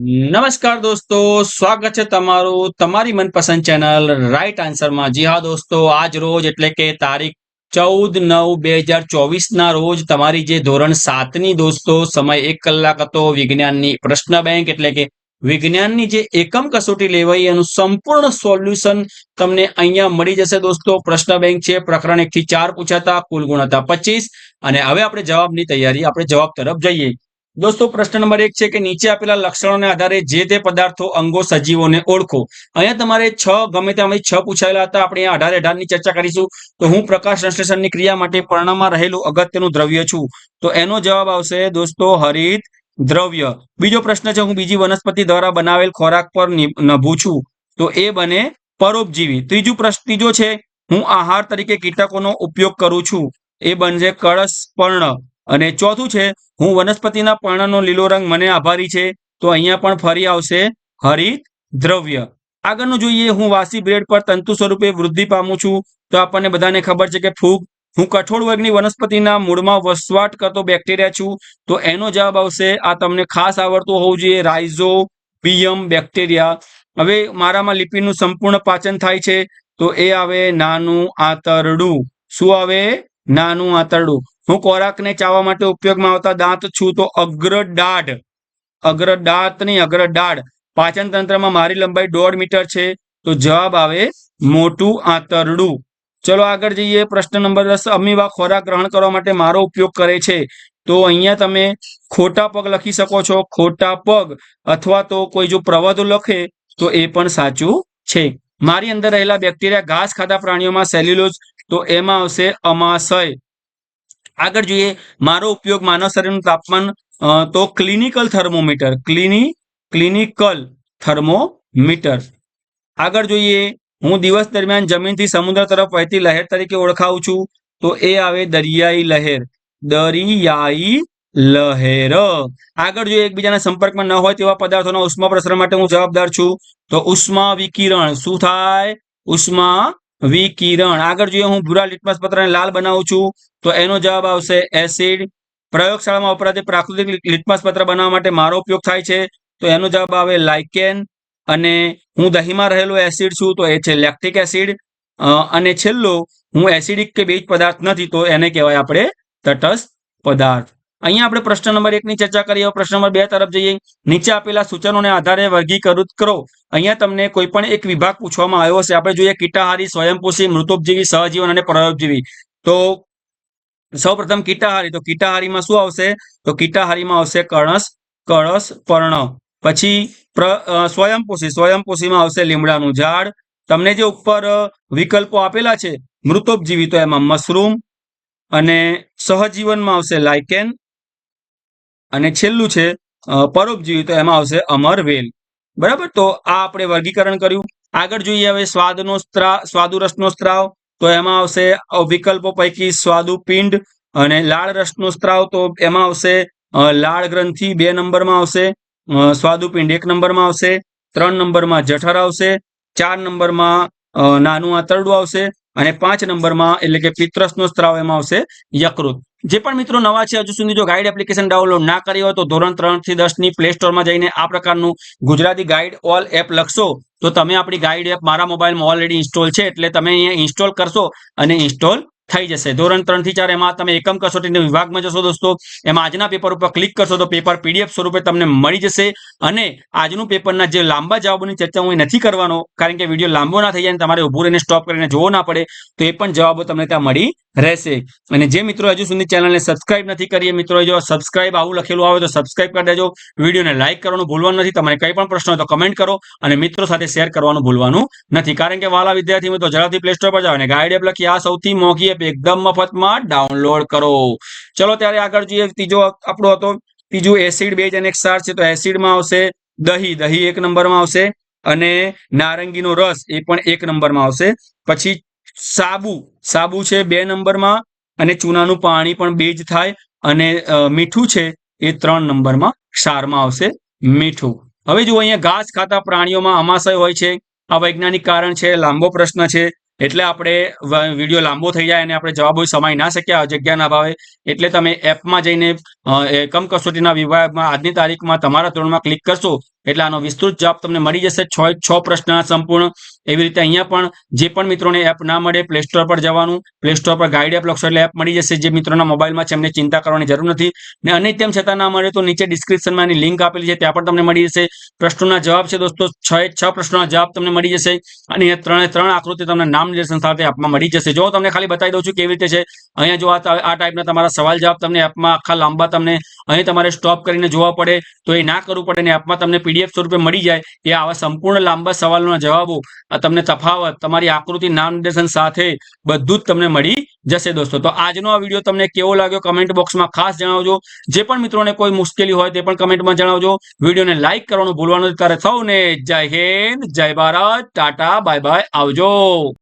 નમસ્કાર દોસ્તો, સ્વાગત છે તમારું તમારી મનપસંદ ચેનલ રાઈટ આન્સરમાં. જી હા દોસ્તો, આજ રોજ એટલે કે તારીખ ચૌદ નવ બે હજાર ચોવીસ ના રોજ તમારી જે ધોરણ સાતની દોસ્તો, સમય એક કલાક હતો, વિજ્ઞાનની પ્રશ્ન બેંક એટલે કે વિજ્ઞાનની જે એકમ કસોટી લેવાઈ, એનું સંપૂર્ણ સોલ્યુશન તમને અહીંયા મળી જશે દોસ્તો. પ્રશ્ન બેંક છે, પ્રકરણ એક થી ચાર પૂછાતા, કુલ ગુણ હતા પચીસ. અને હવે આપણે જવાબની તૈયારી, આપણે જવાબ તરફ જઈએ. દોસ્તો, પ્રશ્ન નંબર એક છે કે નીચે આપેલા લક્ષણોને આધારે જે તે પદાર્થો, અંગો, સજીવોને ઓળખો. અહીંયા તમારે છ, ગમે તેમાંથી છ પૂછાયેલા હતા. આપણે અઢાર અઢારની ચર્ચા કરીશું. તો હું પ્રકાશ સંશ્લેષણની ક્રિયા માટે પર્ણમાં રહેલું અગત્યનું દ્રવ્ય છું. તો એનો જવાબ આવશે, દોસ્તો, હરિત દ્રવ્ય. બીજો પ્રશ્ન છે, હું બીજી વનસ્પતિ દ્વારા બનાવેલ ખોરાક પર નભું છું. તો એ બને પરોપજીવી. ત્રીજું પ્રશ્ન, ત્રીજો છે, હું આહાર તરીકે કીટકોનો ઉપયોગ કરું છું. એ બનશે કળશ પર્ણ. અને ચોથું છે, હું વનસ્પતિના પર્ણનો લીલો રંગ મને આભારી છે, તો અહીંયા પણ ફરી આવશે હરિત દ્રવ્ય. આગળનું જોઈએ, હું વાસી બ્રેડ પર તંતુ સ્વરૂપે વૃદ્ધિ પામું છું, તો આપણને બધાને ખબર છે કે ફૂગ, હું કઠોળ વર્ગની વનસ્પતિના મૂળમાં વસવાટ કરતો બેક્ટેરિયા છું, તો એનો જવાબ આવશે, આ તમને ખાસ આવડતું હોવું જોઈએ રાઇઝો પિયમ બેક્ટેરિયા. હવે મારામાં લિપિડનું સંપૂર્ણ પાચન થાય છે, તો એ આવે નાનું આંતરડું. શું આવે? નાનું આંતરડું. હું ખોરાકને ચાવવા માટે ઉપયોગમાં આવતા દાંત છું તો અગ્ર દાઢ. અગ્ર દાંત નહીં અગ્રદાઢ પાચન તંત્રમાં મારી લંબાઈ દોઢ મીટર છે, તો જવાબ આવે મોટું આંતરડું. ચલો આગળ જઈએ, પ્રશ્ન નંબર દસ. અમીબા ખોરાક ગ્રહણ કરવા માટે મારો ઉપયોગ કરે છે. તો અહીંયા તમે ખોટા પગ લખી શકો છો, ખોટા પગ. અથવા તો કોઈ જો પ્રવાદો લખે, તો એ પણ સાચું છે. મારી અંદર રહેલા બેક્ટેરિયા, ઘાસ ખાતા પ્રાણીઓમાં સેલ્યુલોઝ, તો એમાં આવશે અમાશય. આગળ જોઈએ, મારો ઉપયોગ માનવ શરીરનું તાપમાન તો ક્લિનિકલ થર્મોમીટર ક્લિની ક્લિનિકલ થર્મોમીટર આગળ જોઈએ, હું દિવસ દરમિયાન જમીનથી સમુદ્ર તરફ વહેતી લહેર તરીકે ઓળખાવું છું, તો એ આવે દરિયાઈ લહેર દરિયાઈ લહેર. આગળ જોઈએ, એકબીજાના સંપર્કમાં ન હોય તેવા પદાર્થોના ઉષ્મા પ્રસરણ માટે હું જવાબદાર છું, તો ઉષ્મા વિકિરણ શું થાય? ઉષ્મા વિકિરણ આગળ જોઈએ હું ભૂરા લિટમસ પત્રને લાલ બનાવું છું, તો એનો જવાબ આવશે એસિડ. પ્રયોગશાળામાં વપરાતી પ્રાકૃતિક લિટમસ પત્ર બનાવવા માટે મારો ઉપયોગ થાય છે, તો એનો જવાબ આવે લાઇકેન. અને હું દહીંમાં રહેલો એસિડ છું, તો એ છે લેક્ટિક એસિડ. અને છેલ્લો, હું એસિડિક કે બેજ પદાર્થ નથી, તો એને કહેવાય આપણે તટસ્થ પદાર્થ. અહીંયા આપણે પ્રશ્ન નંબર એકની ચર્ચા કરીએ. પ્રશ્ન નંબર બે તરફ જઈએ. નીચે આપેલા સૂચનોને આધારે વર્ગીકૃત કરો. અહીંયા તમને કોઈ પણ એક વિભાગ પૂછવામાં આવ્યો છે આપણે જોઈએ કીટાહારી, સ્વયંપોષી, મૃતોપજીવી, સહજીવન અને પ્રયોગજીવી તો સૌ પ્રથમ કીટાહારી. તો કીટાહારીમાં શું આવશે? તો કીટાહારીમાં આવશે કણસ કળસ પર્ણ. પછી સ્વયંપોષી. સ્વયંપોષીમાં આવશે લીમડાનું ઝાડ. તમને જે ઉપર વિકલ્પો આપેલા છે, મૃતોપજીવી, તો એમાં મશરૂમ. અને સહજીવનમાં આવશે લાઇકેન અને છેલ્લું છે પરોપજીવી, તો એમાં આવશે અમર વેલ. બરાબર? તો આ આપણે વર્ગીકરણ કર્યું. આગળ જોઈએ હવે સ્વાદનો સ્ત્રાવ સ્વાદુરસનો સ્ત્રાવ, તો એમાં આવશે વિકલ્પો પૈકી સ્વાદુપિંડ અને લાળ રસનો સ્ત્રાવ, તો એમાં આવશે લાળ ગ્રંથિ બે નંબરમાં આવશે સ્વાદુપિંડ એક નંબરમાં આવશે, ત્રણ નંબરમાં જઠર આવશે, ચાર નંબરમાં નાનું આંતરડું આવશે અને પાંચ નંબરમાં એટલે કે પિત્રસનો સ્ત્રાવ એમાં આવશે યકૃત. જે પણ મિત્રો નવા છે, હજુ સુધી જો ગાઈડ એપ્લિકેશન ડાઉનલોડ ના કરી હોય તો ધોરણ ત્રણથી દસની પ્લે સ્ટોરમાં જઈને આ પ્રકારનું ગુજરાતી ગાઈડ ઓલ એપ લખશો. તો તમે આપણી ગાઈડ એપ મારા મોબાઈલમાં ઓલરેડી ઇન્સ્ટોલ છે, એટલે તમે અહીંયા ઇન્સ્ટોલ કરશો અને ઇન્સ્ટોલ થઈ જશે. ધોરણ ત્રણથી ચાર એમાં તમે એકમ કસોટીના વિભાગમાં જશો દોસ્તો. એમાં આજના પેપર ઉપર ક્લિક કરશો તો પેપર પીડીએફ સ્વરૂપે તમને મળી જશે. અને આજનું પેપરના જે લાંબા જવાબોની ચર્ચા હું નથી કરવાનો, કારણ કે વીડિયો લાંબો ના થઈ જાય તમારે ઉભું રહીને સ્ટોપ કરીને જોવો ના પડે, તો એ પણ જવાબો તમને ત્યાં મળી રહેશે. અને જે મિત્રો હજુ સુધી ચેનલને સબસ્ક્રાઇબ નથી કરીએ મિત્રો જો સબસ્ક્રાઇબ આવું લખેલું આવે તો સબસ્ક્રાઇબ કરી દેજો. વિડીયોને લાઇક કરવાનું ભૂલવાનું નથી. તમારે કંઈ પણ પ્રશ્ન હોય તો કમેન્ટ કરો અને મિત્રો સાથે શેર કરવાનું ભૂલવાનું નથી. કારણ કે વાલા વિદ્યાર્થી મિત્રો, ઝડપથી પ્લે સ્ટોર પર જાઓ અને ગાઈડ એપ લખી આ સૌથી મોંઘી એપ એકદમ મફતમાં ડાઉનલોડ કરો. ચલો ત્યારે આગળ જોઈએ, ત્રીજો આપણો હતો, ત્રીજું એસિડ બેઝ અને ક્ષાર છે, તો એસિડમાં આવશે દહીં. દહીં એક નંબરમાં આવશે અને નારંગીનો રસ એ પણ એક નંબરમાં આવશે. પછી સાબુ. સાબુ છે બે નંબરમાં અને ચૂનાનું પાણી પણ બે જ થાય અને મીઠું છે એ ત્રણ નંબરમાં ક્ષારમાં આવશે મીઠું. હવે જુઓ, અહીંયા ઘાસ ખાતા પ્રાણીઓમાં અમાશય હોય છે. આ વૈજ્ઞાનિક કારણ છે, લાંબો પ્રશ્ન છે. એટલે આપણે વીડિયો લાંબો થઈ જાય અને આપણે જવાબો સમાય ના શક્યા જગ્યાના ભાવે. એટલે તમે એપમાં જઈને કમ કસોટીના વિભાગમાં આજની તારીખમાં તમારા ધોરણમાં ક્લિક કરશો એટલે આનો વિસ્તૃત જવાબ તમને મળી જશે. છ છ પ્રશ્ન સંપૂર્ણ. એવી રીતે અહીંયા પણ જે પણ મિત્રોને એપ ના મળે પ્લે સ્ટોર પર જવાનું. પ્લે સ્ટોર પર ગાઈડ એપ લખશો એટલે એપ મળી જશે જે મિત્રોના મોબાઈલમાં છે, એમને ચિંતા કરવાની જરૂર નથી. ને અને તેમ છતાં ના મળે તો નીચે ડિસ્ક્રિપ્શનમાં એની લિંક આપેલી છે, ત્યાં પણ તમને મળી જશે. પ્રશ્નોના જવાબ છે દોસ્તો, છ છ પ્રશ્નોના જવાબ તમને મળી જશે. અને ત્રણે ત્રણ આકૃતિ તમને નામ નિર્દેશન સાથે એપમાં મળી જશે. જો તમને ખાલી બતાવી દઉં છું કેવી રીતે છે, અહીંયા જો આ ટાઈપના તમારા સવાલ જવાબ તમને એપમાં આખા લાંબા તમને અહીં તમારે સ્ટોપ કરીને જોવા પડે, તો એ ના કરવું પડે ને એપમાં તમને પીડીએફ સ્વરૂપે મળી જાય એ આવા સંપૂર્ણ લાંબા સવાલોના જવાબો તમને તફાવત, તમારી આકૃતિ નામ નિર્દેશન સાથે બધું જ તમને મળી જશે દોસ્તો. તો આજનો આ વીડિયો તમને કેવો લાગ્યો કમેન્ટ બોક્સમાં ખાસ જણાવજો. જે પણ મિત્રોને કોઈ મુશ્કેલી હોય તે પણ કમેન્ટમાં જણાવજો. વિડીયોને લાઇક કરવાનું ભૂલવાનું. ત્યારે સૌને જય હિન્દ, જય ભારત, ટાટા, બાય બાય, આવજો.